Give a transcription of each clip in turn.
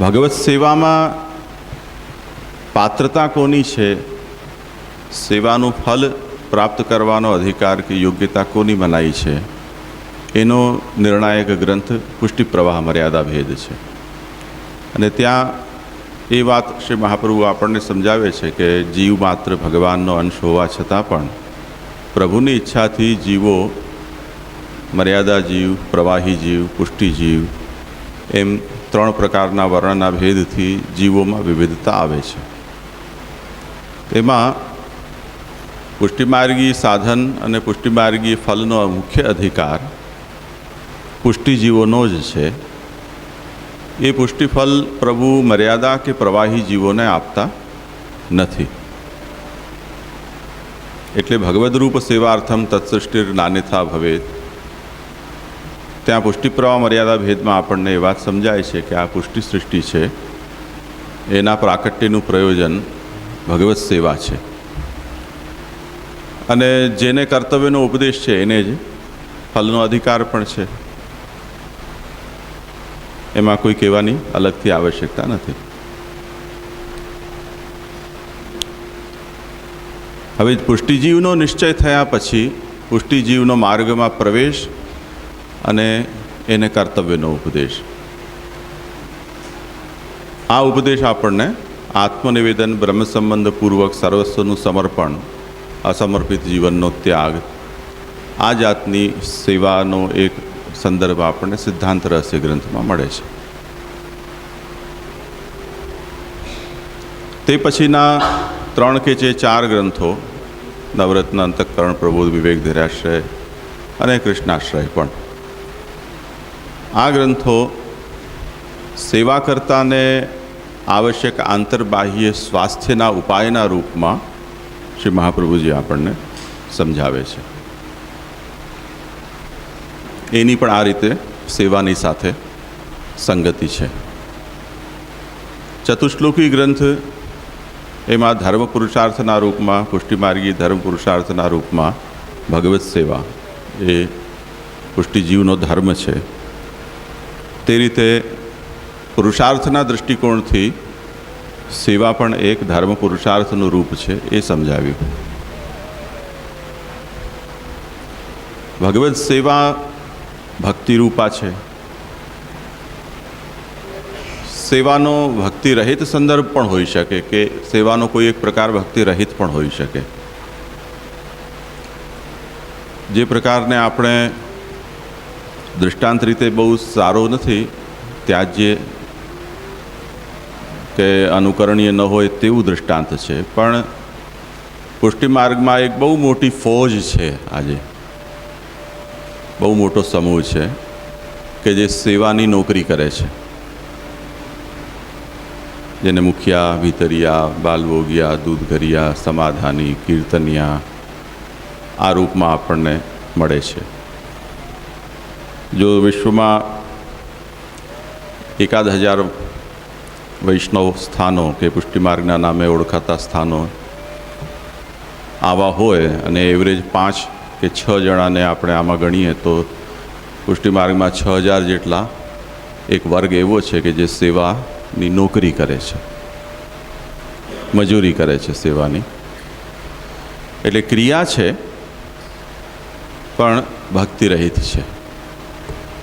ભગવત સેવામાં પાત્રતા કોની છે? સેવાનું ફલ પ્રાપ્ત કરવાનો અધિકાર કે યોગ્યતા કોની મનાઈ છે? એનો નિર્ણાયક ગ્રંથ પુષ્ટિ પ્રવાહ મર્યાદા ભેદ છે. અને ત્યાં એ વાત શ્રી મહાપ્રભુ આપણને સમજાવે છે કે જીવ માત્ર ભગવાનનો અંશ હોવા છતાં પણ પ્રભુની ઈચ્છાથી જીવો મર્યાદા જીવ, પ્રવાહી જીવ, પુષ્ટિ જીવ એમ ત્રણ પ્રકારના વર્ણના ભેદથી જીવોમાં વિવિધતા આવે છે. તેમાં પુષ્ટિમાર્ગી સાધન અને પુષ્ટિમાર્ગી ફલનો મુખ્ય અધિકાર પુષ્ટિજીવોનો જ છે. એ પુષ્ટિફલ પ્રભુ મર્યાદા કે પ્રવાહી જીવોને આપતા નથી. એટલે ભગવદરૂપ સેવાર્થમ તત્સૃષ્ટિર નાનેથા ભવેત. ત્યાં પુષ્ટિ પ્રવાહ મર્યાદા ભેદમાં આપણને એ વાત સમજાય છે કે આ પુષ્ટિ સૃષ્ટિ છે. એના પ્રાકટ્યનું પ્રયોજન ભગવત સેવા છે. અને જેને કર્તવ્યનો ઉપદેશ છે એને જ ફલનો અધિકાર પણ છે. એમાં કોઈ કહેવાની અલગથી આવશ્યકતા નથી. હવે પુષ્ટિજીવનો નિશ્ચય થયા પછી પુષ્ટિજીવનો માર્ગમાં પ્રવેશ અને એને કર્તવ્યનો ઉપદેશ. આ ઉપદેશ આપણને આત્મનિવેદન બ્રહ્મસંબંધપૂર્વક સર્વસ્વનું સમર્પણ, અસમર્પિત જીવનનો ત્યાગ, આ જાતની સેવાનો એક સંદર્ભ આપણને સિદ્ધાંત રહસ્ય ગ્રંથમાં મળે છે. તે પછીના ત્રણ કે જે ચાર ગ્રંથો, નવરત્ન, અંતઃકરણ, પ્રબોધ, વિવેક ધીરાશ્રય અને કૃષ્ણાશ્રય પણ આ ગ્રંથો સેવા કરતાને આવશ્યક આંતરબાહ્ય સ્વાસ્થ્યના ઉપાયના રૂપમાં શ્રી મહાપ્રભુજી આપણને સમજાવે છે. એની પણ આ રીતે સેવાની સાથે સંગતિ છે. ચતુશ્લોકી ગ્રંથ એમાં ધર્મ પુરુષાર્થના રૂપમાં, પુષ્ટિમાર્ગી ધર્મ પુરુષાર્થના રૂપમાં ભગવત સેવા એ પુષ્ટિજીવનો ધર્મ છે. તે રીતે પુરુષાર્થના દૃષ્ટિકોણથી સેવા પણ એક ધર્મ પુરુષાર્થનું રૂપ છે, એ સમજાવ્યું. ભગવત સેવા ભક્તિરૂપા છે. સેવાનો ભક્તિ રહિત સંદર્ભ પણ હોઈ શકે કે સેવાનો કોઈ એક પ્રકાર ભક્તિ રહિત પણ હોઈ શકે. જે પ્રકારને આપણે દૃષ્ટાંત રીતે બહુ સારો નથી, ત્યાજ્ય કે અનુકરણીય ન હોય તેવું દૃષ્ટાંત છે. પણ પુષ્ટિમાર્ગમાં એક બહુ મોટી ફોજ છે આજે. બહુ મોટો સમૂહ છે કે જે સેવાની નોકરી કરે છે. જેને મુખિયા, ભીતરિયા બાલવોગિયા દૂધઘરિયા, સમાધાની, કીર્તનિયા આ રૂપમાં આપણને મળે છે. જો વિશ્વમાં એકાદ હજાર વૈષ્ણવ સ્થાનો કે પુષ્ટિમાર્ગના નામે ઓળખાતા સ્થાનો આવા હોય અને એવરેજ પાંચ કે છ જણાને આપણે આમાં ગણીએ તો પુષ્ટિમાર્ગમાં છ હજાર જેટલા એક વર્ગ એવો છે કે જે સેવાની નોકરી કરે છે મજૂરી કરે છે સેવાની એટલે ક્રિયા છે પણ ભક્તિ રહિત છે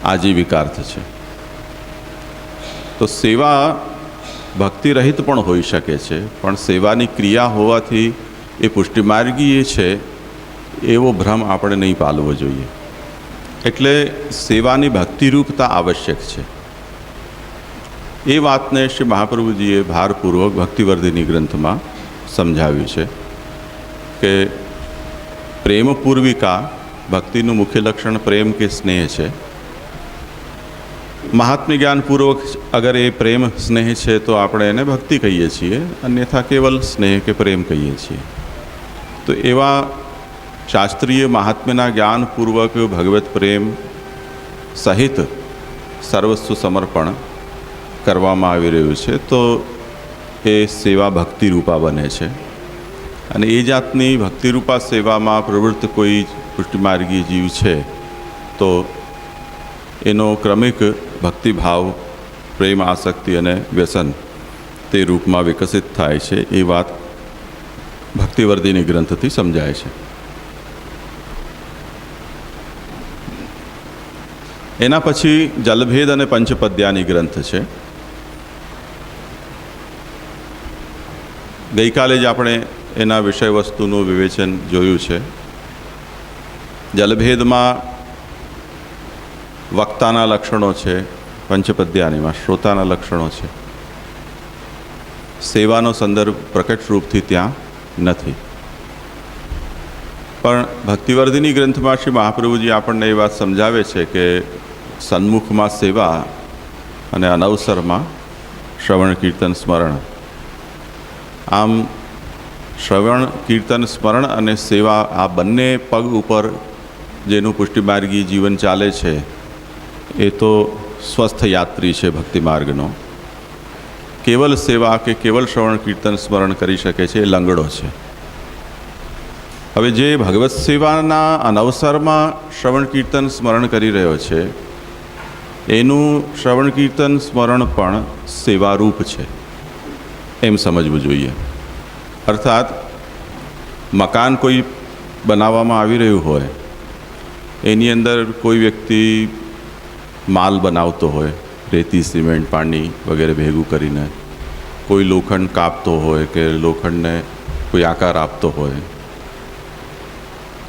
આજીવિકાર્થ છે. તો સેવા ભક્તિરહિત પણ હોઈ શકે છે, પણ સેવાની ક્રિયા હોવાથી એ પુષ્ટિમાર્ગીય છે, એવો ભ્રમ આપણે નહીં પાલવો જોઈએ. એટલે સેવાની ભક્તિરૂપતા આવશ્યક છે. એ વાતને શ્રી મહાપ્રભુજીએ ભારપૂર્વક ભક્તિવર્ધિની ગ્રંથમાં સમજાવ્યું છે કે પ્રેમપૂર્વિકા ભક્તિનું મુખ્ય લક્ષણ પ્રેમ કે સ્નેહ છે. મહાત્મ્ય જ્ઞાનપૂર્વક અગર એ પ્રેમ સ્નેહ છે તો આપણે એને ભક્તિ કહીએ છીએ, અન્યથા કેવલ સ્નેહ કે પ્રેમ કહીએ છીએ. તો એવા શાસ્ત્રીય મહાત્મ્યના જ્ઞાનપૂર્વક ભગવત પ્રેમ સહિત સર્વસ્વ સમર્પણ કરવામાં આવી રહ્યું છે, તો એ સેવા ભક્તિરૂપા બને છે. અને એ જાતની ભક્તિરૂપા સેવામાં પ્રવૃત્ત કોઈ પુષ્ટિમાર્ગી જીવ છે, તો એનો ક્રમિક ભક્તિભાવ, પ્રેમ, આસક્તિ અને વ્યસન તે રૂપમાં વિકસિત થાય છે. એ વાત ભક્તિવર્ધિની ગ્રંથથી સમજાય છે. એના પછી જલભેદ અને પંચપદ્યાની ગ્રંથ છે. ગઈકાલે જ આપણે એના વિષય વસ્તુનું વિવેચન જોયું છે. જલભેદમાં વક્તાના લક્ષણો છે, પંચપદ્યાનીમાં શ્રોતાના લક્ષણો છે. સેવાનો સંદર્ભ પ્રકટ રૂપથી ત્યાં નથી. પણ ભક્તિવર્ધિની ગ્રંથમાં શ્રી મહાપ્રભુજી આપણને એ વાત સમજાવે છે કે સન્મુખમાં સેવા અને અનવસરમાં શ્રવણ, કીર્તન, સ્મરણ. આમ શ્રવણ, કીર્તન, સ્મરણ અને સેવા આ બંને પગ ઉપર જેનું પુષ્ટિમાર્ગી જીવન ચાલે છે એ તો સ્વસ્થ યાત્રી છે ભક્તિ માર્ગનો. કેવલ સેવા કે કેવલ શ્રવણ કીર્તન સ્મરણ કરી શકે છે એ લંગડો છે. હવે જે ભગવત સેવાના અનવસરમાં શ્રવણ કીર્તન સ્મરણ કરી રહ્યો છે, એનું શ્રવણ કીર્તન સ્મરણ પણ સેવારૂપ છે. એમ સમજવું જોઈએ. અર્થાત, મકાન કોઈ બનાવવામાં આવી રહ્યું હોય, એની અંદર કોઈ વ્યક્તિ માલ બનાવતો હોય, રેતી, સિમેન્ટ, પાણી વગેરે ભેગું કરીને કોઈ લોખંડ કાપતો હોય કે લોખંડને કોઈ આકાર આપતો હોય,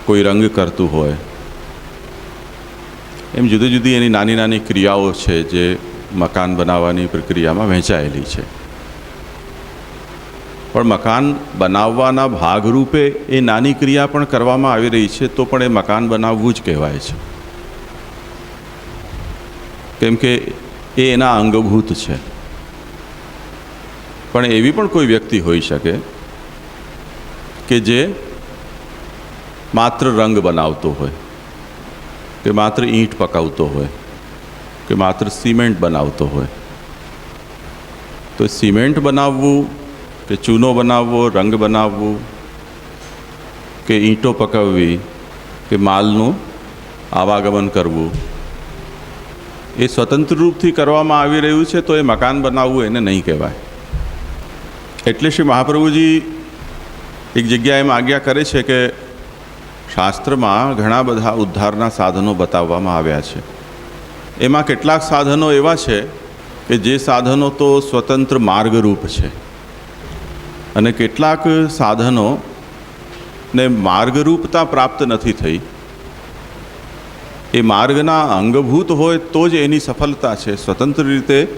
કોઈ રંગ કરતું હોય, એમ જુદી જુદી એની નાની નાની ક્રિયાઓ છે જે મકાન બનાવવાની પ્રક્રિયામાં વહેંચાયેલી છે. પણ મકાન બનાવવાના ભાગરૂપે એ નાની ક્રિયા પણ કરવામાં આવી રહી છે, તો પણ એ મકાન બનાવવું જ કહેવાય છે. કેમ કે એ એના અંગભૂત છે. પણ એવી પણ કોઈ વ્યક્તિ હોઈ શકે કે જે માત્ર રંગ બનાવતો હોય, કે માત્ર ઈંટ પકાવતો હોય, કે માત્ર સિમેન્ટ બનાવતો હોય. તો સિમેન્ટ બનાવવું, કે ચૂનો બનાવવો, રંગ બનાવવું, કે ઈંટો પકાવવી, કે માલનું આવાગમન કરવું એ સ્વતંત્ર રૂપથી કરવામાં આવી રહ્યું છે, તો એ મકાન બનાવવું એને નહીં કહેવાય. એટલે શ્રી મહાપ્રભુજી એક જગ્યાએ એમ આજ્ઞા કરે છે કે શાસ્ત્રમાં ઘણા બધા ઉદ્ધારના સાધનો બતાવવામાં આવ્યા છે. એમાં કેટલાક સાધનો એવા છે કે જે સાધનો તો સ્વતંત્ર માર્ગરૂપ છે. અને કેટલાક સાધનો ને માર્ગરૂપતા પ્રાપ્ત નથી થઈ. એ માર્ગના અંગભૂત હોય તો જ એની સફળતા છે. સ્વતંત્ર રીતે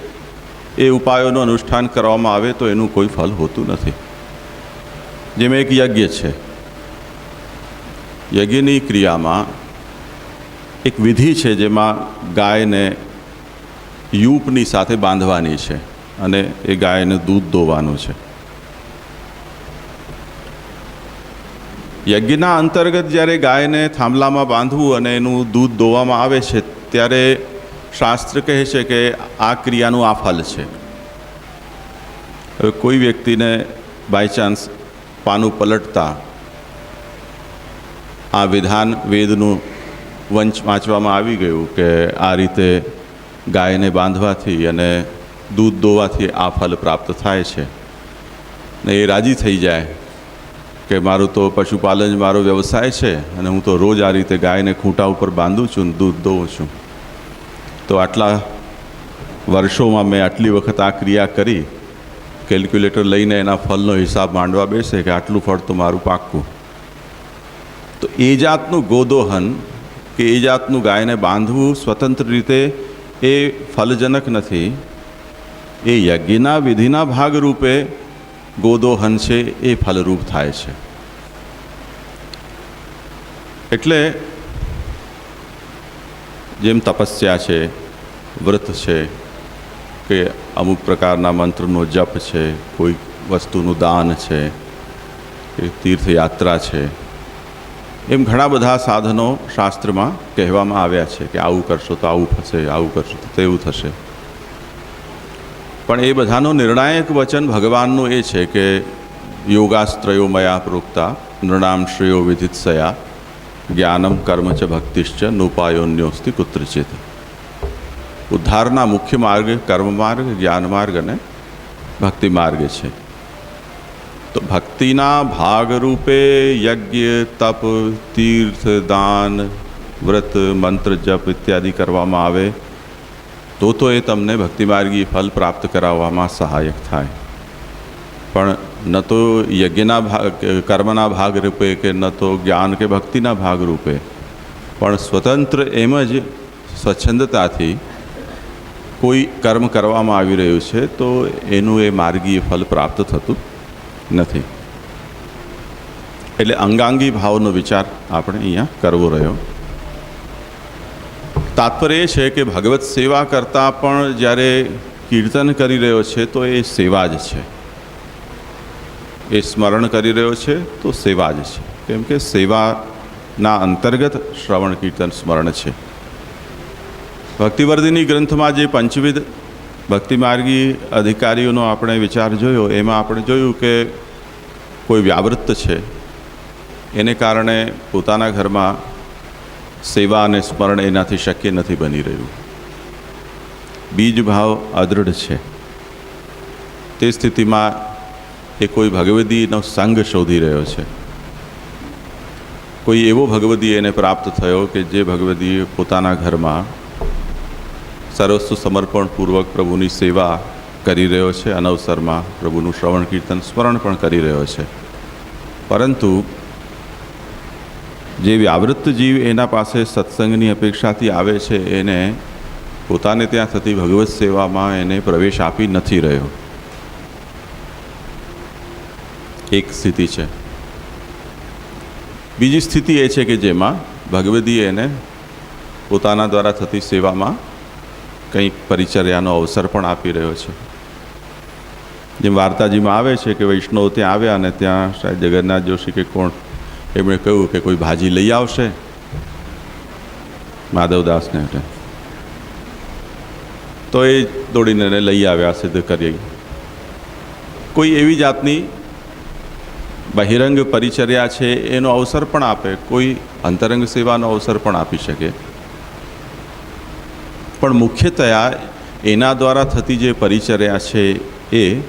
એ ઉપાયોનું અનુષ્ઠાન કરવામાં આવે તો એનું કોઈ ફલ હોતું નથી. જેમ એક યજ્ઞ છે. યજ્ઞની ક્રિયામાં એક વિધિ છે જેમાં ગાયને યુપની સાથે બાંધવાની છે અને એ ગાયને દૂધ દોવાનું છે. યજ્ઞના અંતર્ગત જ્યારે ગાયને થાંભલામાં બાંધવું અને એનું દૂધ દોવામાં આવે છે, ત્યારે શાસ્ત્ર કહે છે કે આ ક્રિયાનું આ ફલ છે. હવે કોઈ વ્યક્તિને બાય ચાન્સ પાનું પલટતા આ વિધાન વેદનું વંચ વાંચવામાં આવી ગયું કે આ રીતે ગાયને બાંધવાથી અને દૂધ દોવાથી આ ફલ પ્રાપ્ત થાય છે. ને એ રાજી થઈ જાય. કે મારું તો પશુપાલન મારો વ્યવસાય છે અને હું તો રોજ આ રીતે ગાયને ખૂંટા ઉપર બાંધું છું દૂધ દોઉં છું. તો આટલા વર્ષોમાં મેં આટલી વખત આ ક્રિયા કરી, કેલ્ક્યુલેટર લઈને એના ફલનો હિસાબ માંડવા બેસે કે આટલું ફળ તો મારું પાક્કું. તો એ જાતનું ગોદોહન કે એ જાતનું ગાયને બાંધવું સ્વતંત્ર રીતે એ ફલજનક નથી. એ યજ્ઞના વિધિના ભાગરૂપે ગોદોહન છે, એ ફલરૂપ થાય છે. એટલે જેમ તપસ્યા છે, વ્રત છે, કે અમુક પ્રકારના મંત્રનો જપ છે, કોઈ વસ્તુનું દાન છે કે તીર્થયાત્રા છે, એમ ઘણા બધા સાધનો શાસ્ત્રમાં કહેવામાં આવ્યા છે કે આવું કરશો તો આવું થશે, આવું કરશો તો તેવું થશે. પણ એ બધાનો નિર્ણાયક વચન ભગવાનનું એ છે કે યોગાસ્ત્રયો મયા પ્રોક્તા નૃણામ શ્રેયો વિધિત્સયા, જ્ઞાનમ કર્મ ચ ભક્તિશ્ચ નોપાયોન્યોસ્તિ કુત્રચિત. ઉદ્ધારના મુખ્ય માર્ગ કર્મ માર્ગ, જ્ઞાન માર્ગ અને ભક્તિ માર્ગ છે. તો ભક્તિના ભાગરૂપે યજ્ઞ, તપ તીર્થ દાન વ્રત, મંત્ર, જપ ઇત્યાદિ કરવામાં આવે. તો તો એ તમને ભક્તિમાર્ગી ફલ પ્રાપ્ત કરાવવામાં સહાયક થાય. પણ ન તો યજ્ઞના ભાગ, કર્મના ભાગ રૂપે કે ન તો જ્ઞાન કે ભક્તિના ભાગ રૂપે. પણ સ્વતંત્ર એમ જ સ્વચ્છંદતાથી કોઈ કર્મ કરવામાં આવી રહ્યું છે, તો એનું એ માર્ગીય ફલ પ્રાપ્ત થતું નથી. એટલે અંગાંગી ભાવનો વિચાર આપણે અહીંયા કરવો રહ્યો. તાત્પર્ય એ છે કે ભગવત સેવા કરતાં પણ જ્યારે કીર્તન કરી રહ્યો છે, તો એ સેવા જ છે. એ સ્મરણ કરી રહ્યો છે, તો સેવા જ છે. કેમ કે સેવાના અંતર્ગત શ્રવણ કીર્તન સ્મરણ છે. ભક્તિવર્ધિની ગ્રંથમાં જે પંચવિધ ભક્તિમાર્ગી અધિકારીઓનો આપણે વિચાર જોયો, એમાં આપણે જોયું કે કોઈ વ્યાવૃત્ત છે. એને કારણે પોતાના ઘરમાં સેવા અને સ્મરણ એનાથી શક્ય નથી બની રહ્યું. બીજ ભાવ અદૃઢ છે. તે સ્થિતિમાં એ કોઈ ભગવદીનો સંગ શોધી રહ્યો છે. કોઈ એવો ભગવદી એને પ્રાપ્ત થયો કે જે ભગવદી પોતાના ઘરમાં સર્વસ્વ સમર્પણપૂર્વક પ્રભુની સેવા કરી રહ્યો છે, અનવસરમાં પ્રભુનું શ્રવણ કીર્તન સ્મરણ પણ કરી રહ્યો છે. પરંતુ જે વ્યાવૃત્ત જીવ એના પાસે સત્સંગની અપેક્ષાથી આવે છે, એને પોતાને ત્યાં થતી ભગવત સેવામાં એને પ્રવેશ આપી નથી રહ્યો. એક સ્થિતિ છે. બીજી સ્થિતિ એ છે કે જેમાં ભગવદીએ એને પોતાના દ્વારા થતી સેવામાં કંઈક પરિચર્યાનો અવસર પણ આપી રહ્યો છે. જેમ વાર્તાજીમાં આવે છે કે વૈષ્ણવ ત્યાં આવ્યા અને ત્યાં શાયદ જગન્નાથ જોશી કે કોણ એમણે કહ્યું કે કોઈ ભાજી લઈ આવશે? માધવદાસને એટલે. તો એ દોડીને એને લઈ આવ્યા, સિદ્ધ કરી. કોઈ એવી જાતની બહિરંગ પરિચર્યા છે, એનો અવસર પણ આપે. કોઈ અંતરંગ સેવાનો અવસર પણ આપી શકે. પણ મુખ્યતયા એના દ્વારા થતી જે પરિચર્યા છે એ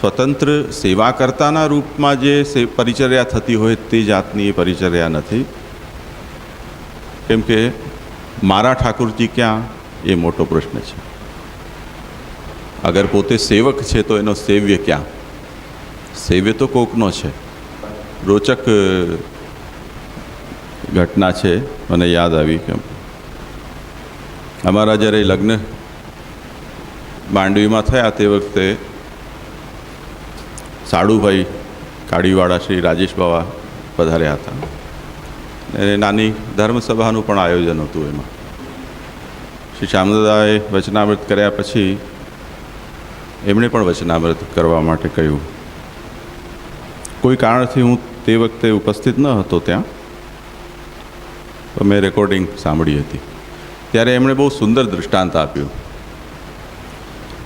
સ્વતંત્ર સેવા કરતાના રૂપમાં જે પરિચર્યા થતી હોય તે જાતની એ પરિચર્યા નથી. કેમ કે મારા ઠાકુરજી ક્યાં? એ મોટો પ્રશ્ન છે. અગર પોતે સેવક છે તો એનો સેવ્ય ક્યાં? સેવ્ય તો કોકનો છે. રોચક ઘટના છે. મને યાદ આવી કે અમારા જ્યારે લગ્ન માંડવીમાં થયા તે વખતે સાડુભાઈ કાળીવાળા શ્રી રાજેશ બાવા પધાર્યા હતા. અને નાની ધર્મસભાનું પણ આયોજન હતું એમાં. શ્રી શ્યામદાદાએ વચનામૃત કર્યા પછી એમણે પણ વચનામૃત કરવા માટે કહ્યું. કોઈ કારણથી હું તે વખતે ઉપસ્થિત ન હતો ત્યાં મેં રેકોર્ડિંગ સાંભળી હતી. ત્યારે એમણે બહુ સુંદર દૃષ્ટાંત આપ્યું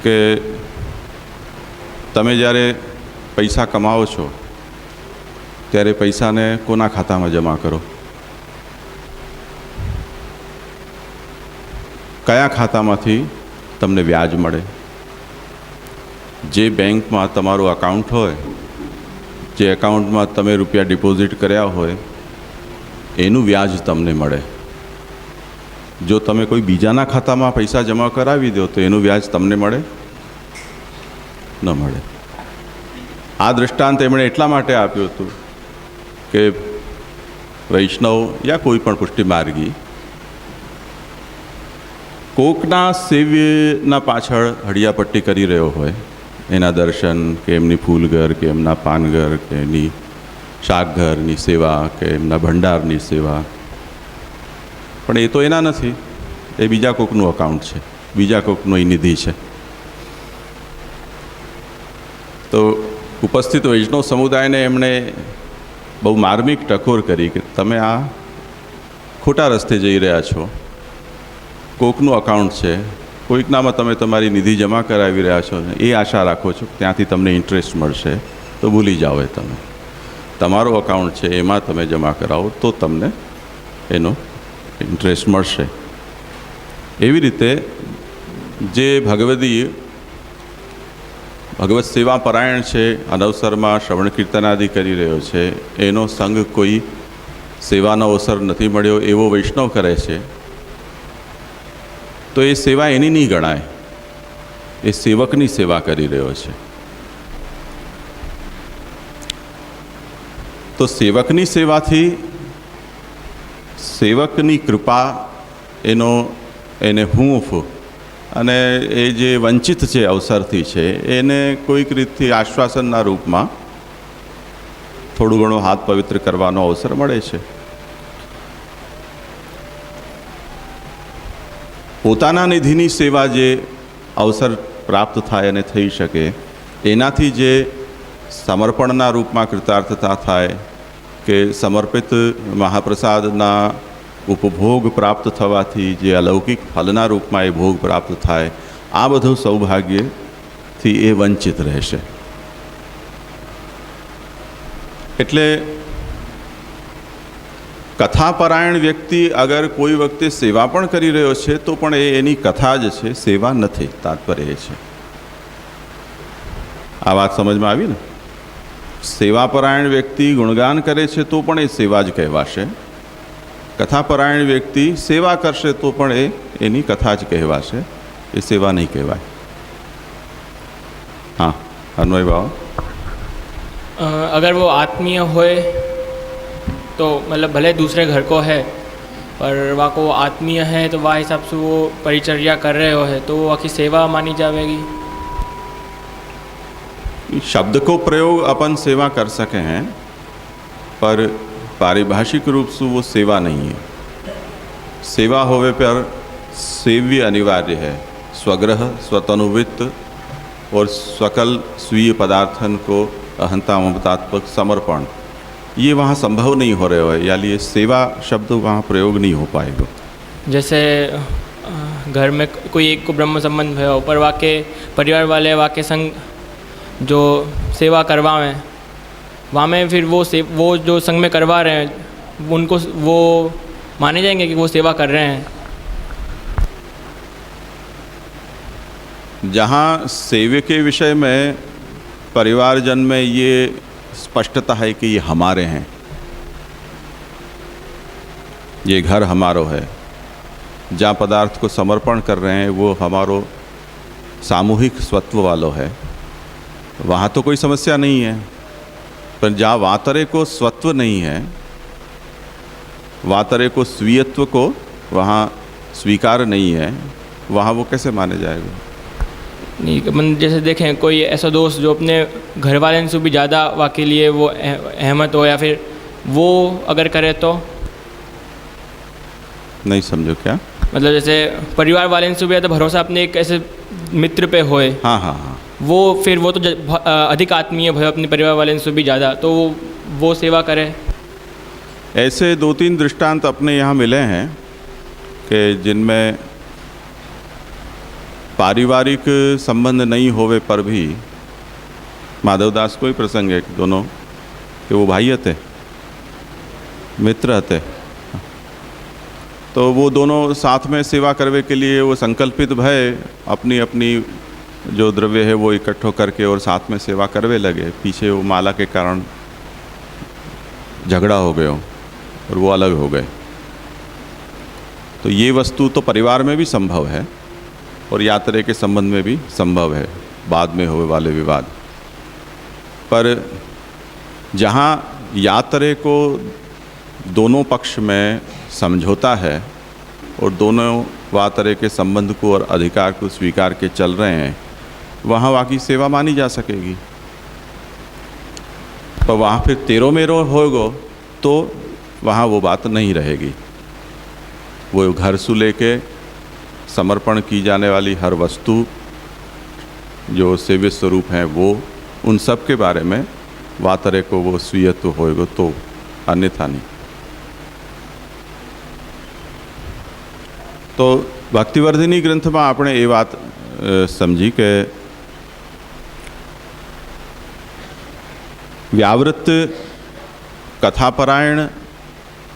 કે તમે જ્યારે પૈસા કમાવો છો, ત્યારે પૈસાને કોના ખાતામાં જમા કરો? કયા ખાતામાંથી તમને વ્યાજ મળે? જે બેંકમાં તમારું અકાઉન્ટ હોય, જે એકાઉન્ટમાં તમે રૂપિયા ડિપોઝિટ કર્યા હોય, એનું વ્યાજ તમને મળે. જો તમે કોઈ બીજાના ખાતામાં પૈસા જમા કરાવી દો, તો એનું વ્યાજ તમને મળે? ન મળે. આ દૃષ્ટાંત એમણે એટલા માટે આપ્યું હતું કે વૈષ્ણવ યા કોઈ પણ પુષ્ટિ માર્ગી કોકના સેવ્યના પાછળ હળિયાપટ્ટી કરી રહ્યો હોય, એના દર્શન કે એમની ફૂલઘર કે એમના પાનઘર કે એની શાકઘરની સેવા કે એમના ભંડારની સેવા. પણ એ તો એના નથી, એ બીજા કોકનું અકાઉન્ટ છે, બીજા કોકનો એ નિધિ છે. તો ઉપસ્થિત વૈષ્ણવ સમુદાયને એમણે બહુ માર્મિક ટકોર કરી કે તમે આ ખોટા રસ્તે જઈ રહ્યા છો. કોકનું અકાઉન્ટ છે. કોઈકનામાં તમે તમારી નિધિ જમા કરાવી રહ્યા છો એ આશા રાખો છો ત્યાંથી તમને ઇન્ટરેસ્ટ મળશે. તો ભૂલી જાઓ એ તમે. તમારો અકાઉન્ટ છે, એમાં તમે જમા કરાવો તો તમને એનો ઇન્ટરેસ્ટ મળશે. એવી રીતે જે ભગવદી ભગવત સેવા પરાયણ છે, અનવસરમાં શ્રવણ કીર્તનાદિ કરી રહ્યો છે, એનો સંગ કોઈ સેવાનો અવસર નથી મળ્યો એવો વૈષ્ણવ કરે છે. તો એ સેવા એની નહીં ગણાય. એ સેવકની સેવા કરી રહ્યો છે. તો સેવકની સેવાથી સેવકની કૃપા એનો, એને હૂંફ અને એ જે વંચિત છે અવસરથી છે, એને કોઈક રીતથી આશ્વાસનના રૂપમાં થોડું ઘણું હાથ પવિત્ર કરવાનો અવસર મળે છે. પોતાના નિધિની સેવા જે અવસર પ્રાપ્ત થાય અને થઈ શકે, એનાથી જે સમર્પણના રૂપમાં કૃતાર્થતા થાય, કે સમર્પિત મહાપ્રસાદના ઉપભોગ પ્રાપ્ત થવાથી જે અલૌકિક ફલના રૂપમાં એ ભોગ પ્રાપ્ત થાય, આ બધું સૌભાગ્યથી એ વંચિત રહેશે. એટલે કથાપરાયણ વ્યક્તિ અગર કોઈ વખતે સેવા પણ કરી રહ્યો છે, તો પણ એ એની કથા જ છે, સેવા નથી, તાત્પર્ય છે. આ વાત સમજમાં આવી ને? સેવાપરાયણ વ્યક્તિ ગુણગાન કરે છે, તો પણ એ સેવા જ કહેવાશે. કથાપરાયણ વ્યક્તિ સેવા કરશે તો પણ એ એની કથા જ કહેવાશે એ સેવા નહીં કહેવાય હા અન્વય ભાવ अ, अगर वो आत्मीय होए तो मतलब भले दूसरे घर को है पर वहाँ को आत्मीय है तो वह हिसाब से वो परिचर्या कर रहे हो है तो वो की सेवा मानी जाएगी शब्द को प्रयोग अपन सेवा कर सके हैं पर पारिभाषिक रूप से वो सेवा नहीं है। सेवा होवे पर सेव्य अनिवार्य है। स्वग्रह, स्वतनुवित्त और सकल स्वीय पदार्थन को अहंता ममतात्मक समर्पण, ये वहाँ संभव नहीं हो रहे हो। ये सेवा शब्द वहाँ प्रयोग नहीं हो पाएगा। जैसे, घर में कोई एक को ब्रह्म संबंध है, ऊपर वाके परिवार वाले वाके संग जो सेवा करवावें वहाँ में फिर वो से, वो जो संग में करवा रहे हैं, उनको वो माने जाएँगे कि वो सेवा कर रहे हैं। जहाँ सेवे के विषय में परिवारजन में ये स्पष्टता है कि ये हमारे हैं, ये घर हमारो है, जहाँ पदार्थ को समर्पण कर रहे हैं, वो हमारो सामूहिक स्वत्व वालो है, वहाँ तो कोई समस्या नहीं है। पर जहाँ वातरे को स्वत्व नहीं है वातरे को स्वीयत्व को वहाँ स्वीकार नहीं है वहाँ वो कैसे माने जाएगा? नहीं अपन जैसे देखें कोई ऐसा दोस्त जो अपने घर वाले से भी ज़्यादा वाकई लिए वो अह- अहमत हो या फिर वो अगर करे तो? नहीं समझो क्या? मतलब जैसे परिवार वाले से भी ज़्यादा भरोसा अपने एक ऐसे मित्र पे होए? हाँ हाँ हाँ। वो फिर वो तो अधिक आत्मीय भय अपने परिवार वाले से भी ज़्यादा तो वो वो सेवा करे। ऐसे दो तीन दृष्टांत अपने यहाँ मिले हैं कि जिनमें पारिवारिक संबंध नहीं होवे पर भी माधवदास को ही प्रसंग है दोनों, कि वो भाई हते, मित्र थे तो वो दोनों साथ में सेवा करवे के लिए वो संकल्पित भय अपनी अपनी जो द्रव्य है वो इकट्ठो करके और साथ में सेवा करवे लगे। पीछे वो माला के कारण झगड़ा हो गयो और वो अलग हो गए। तो ये वस्तु तो परिवार में भी संभव है और यात्रे के संबंध में भी संभव है, बाद में होने वाले विवाद। पर जहाँ यात्रे को दोनों पक्ष में समझौता है और दोनों वातरे के संबंध को और अधिकार को स्वीकार के चल रहे हैं वहाँ वाकी सेवा मानी जा सकेगी तो वहाँ फिर तेरो मेरो होगो तो वहाँ वो बात नहीं रहेगी वो घर से लेके समर्पण की जाने वाली हर वस्तु जो सेव्य स्वरूप हैं वो उन सब के बारे में वातरे को वो स्वीयत्व होएगो तो अन्यथा नहीं તો ભક્તિવર્ધિની ગ્રંથમાં આપણે એ વાત અ, સમજી કે વ્યાવૃત કથાપરાયણ,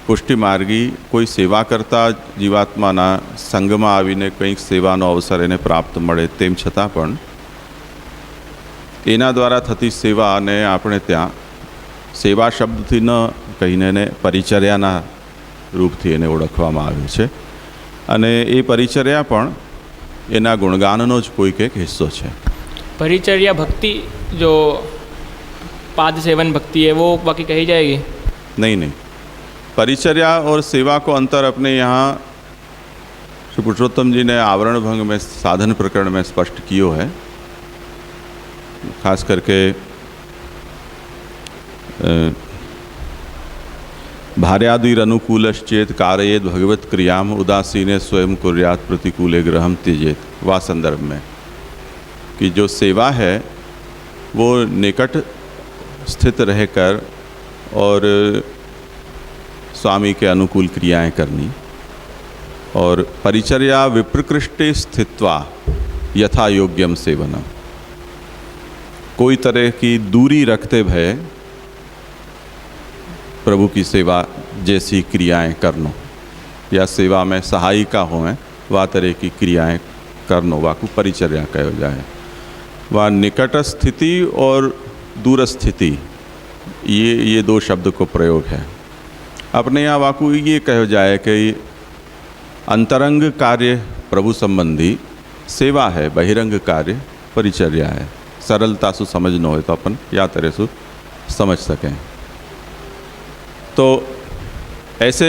પુષ્ટિમાર્ગી, કોઈ સેવા કરતા જીવાત્માના સંગમાં આવીને કંઈક સેવાનો અવસર એને પ્રાપ્ત મળે તેમ છતાં પણ એના દ્વારા થતી સેવાને આપણે ત્યાં સેવા શબ્દથી ન કહીને એને પરિચર્યાના રૂપથી એને ઓળખવામાં આવે છે. અને એ પરિચર્યા પણ એના ગુણગાનનો જ કોઈક એક હિસ્સો છે. પરિચર્યા ભક્તિ જો पाद सेवन भक्ति है, वो बाकी कही जाएगी? नहीं नहीं। परिचर्या और सेवा को अंतर अपने यहाँ श्री पुरुषोत्तम जी ने आवरण भंग में, साधन प्रकरण में स्पष्ट कियो है। खास करके भार्यादिर अनुकूलश्चेत कारयेद भगवत क्रियाम उदासीने स्वयं कुर्यात प्रतिकूले ग्रहम त्यजेत। वा संदर्भ में कि जो सेवा है, वो निकट स्थित रहकर और स्वामी के अनुकूल क्रियाएँ करनी और परिचर्या विप्रकृष्टे स्थित्वा यथा योग्यम सेवनम। कोई तरह की दूरी रखते भय प्रभु की सेवा जैसी क्रियाएँ करनो, या सेवा में सहायिका होवें वा तरह की क्रियाएँ करनो वाकू परिचर्या कहो जाए। वह निकट स्थिति और दूर स्थिति ये ये दो शब्द को प्रयोग है। अपने यहाँ वाकू ये कह जाए कि अंतरंग कार्य प्रभु संबंधी, सेवा है, बहिरंग कार्य, परिचर्या है। सरलता से समझ समझना हो तो अपन या तरह से समझ सकें। तो ऐसे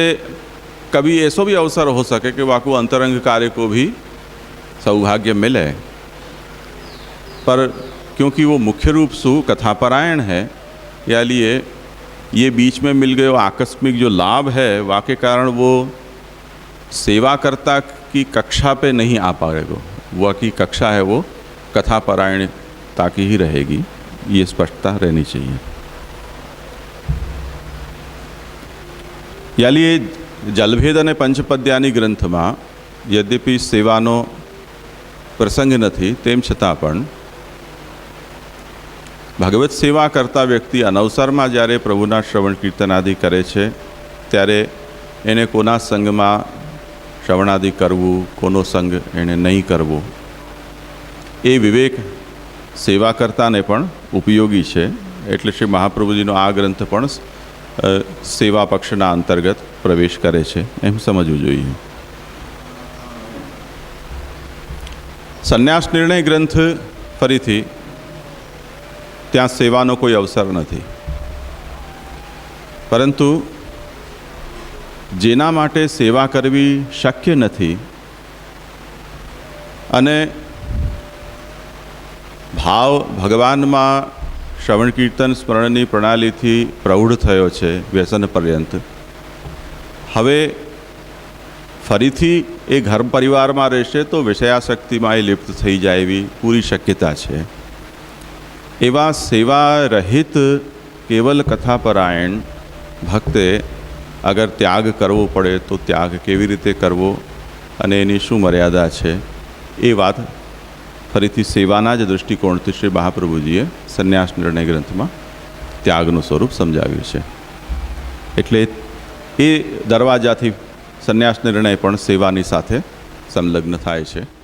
कभी ऐसो भी अवसर हो सके कि वाकू अंतरंग कार्य को भी सौभाग्य मिले। पर क्योंकि वो मुख्य रूप से कथापरायण है या लिए ये बीच में मिल गए वो आकस्मिक जो लाभ है वाके कारण वो सेवाकर्ता की कक्षा पे नहीं आ पाएगा वह की कक्षा है वो कथापरायणता की ही रहेगी ये स्पष्टता रहनी चाहिए યાલી જલભેદ અને પંચપદ્યાની ગ્રંથમાં યદ્યપિ સેવાનો પ્રસંગ નથી તેમ છતાં પણ ભગવત સેવા કરતા વ્યક્તિ અનવસરમાં જ્યારે પ્રભુના શ્રવણ કીર્તનાદિ કરે છે, ત્યારે એને કોના સંગમાં શ્રવણાદિ કરવું, કોનો સંગ એણે નહીં કરવો? એ વિવેક સેવા કરતાને પણ ઉપયોગી છે. એટલે શ્રી મહાપ્રભુજીનો આ ગ્રંથ પણ સેવા પક્ષના અંતર્ગત પ્રવેશ કરે છે. એમ સમજવું જોઈએ. સંન્યાસ નિર્ણય ગ્રંથ ફરીથી ત્યાં સેવાનો કોઈ અવસર નથી. પરંતુ જેના માટે સેવા કરવી શક્ય નથી અને ભાવ ભગવાનમાં શ્રવણ કીર્તન સ્મરણની પ્રણાલીથી પ્રૌઢ થયો છે વ્યસન પર્યંત. હવે ફરીથી એ ઘર પરિવારમાં રહેશે તો વિષયાશક્તિમાં એ લિપ્ત થઈ જાય એવી પૂરી શક્યતા છે. એવા સેવા રહિત કેવલ કથાપરાયણ ભક્તે અગર ત્યાગ કરવો પડે તો ત્યાગ કેવી રીતે કરવો અને એની શું મર્યાદા છે, એ વાત ફરીથી સેવાના જ દૃષ્ટિકોણથી શ્રી મહાપ્રભુજીએ સંન્યાસ નિર્ણય ગ્રંથમાં ત્યાગનું સ્વરૂપ સમજાવ્યું છે. એટલે એ દરવાજાથી સંન્યાસ નિર્ણય પણ સેવાની સાથે સંલગ્ન થાય છે.